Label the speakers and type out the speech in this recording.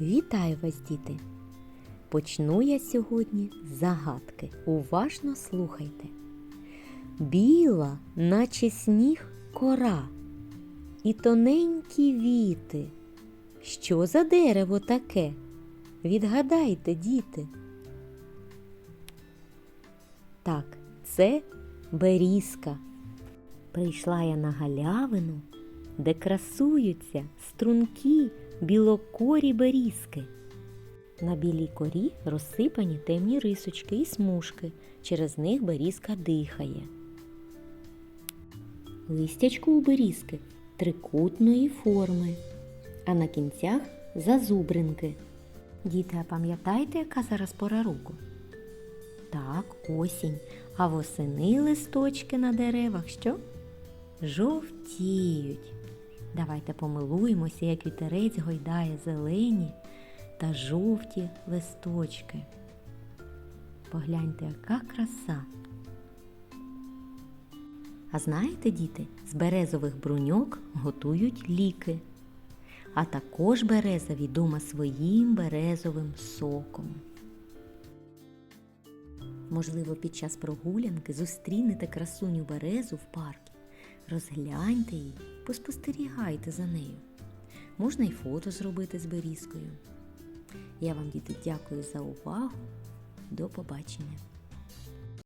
Speaker 1: Вітаю вас, діти! Почну я сьогодні з загадки. Уважно слухайте. Біла, наче сніг, кора, і тоненькі віти. Що за дерево таке? Відгадайте, діти. Так, це берізка. Прийшла я на галявину, де красуються стрункі білокорі берізки. На білій корі розсипані темні рисочки і смужки, через них берізка дихає. Листячко у берізки трикутної форми, а на кінцях зазубринки. Діти, а пам'ятаєте, яка зараз пора року? Так, осінь, а восени листочки на деревах що? Жовтіють. Давайте помилуємося, як вітерець гойдає зелені та жовті листочки. Погляньте, яка краса. А знаєте, діти, з березових бруньок готують ліки. А також береза відома своїм березовим соком. Можливо, під час прогулянки зустрінете красуню березу в парку. Розгляньте її, поспостерігайте за нею. Можна й фото зробити з берізкою. Я вам, діти, дякую за увагу. До побачення!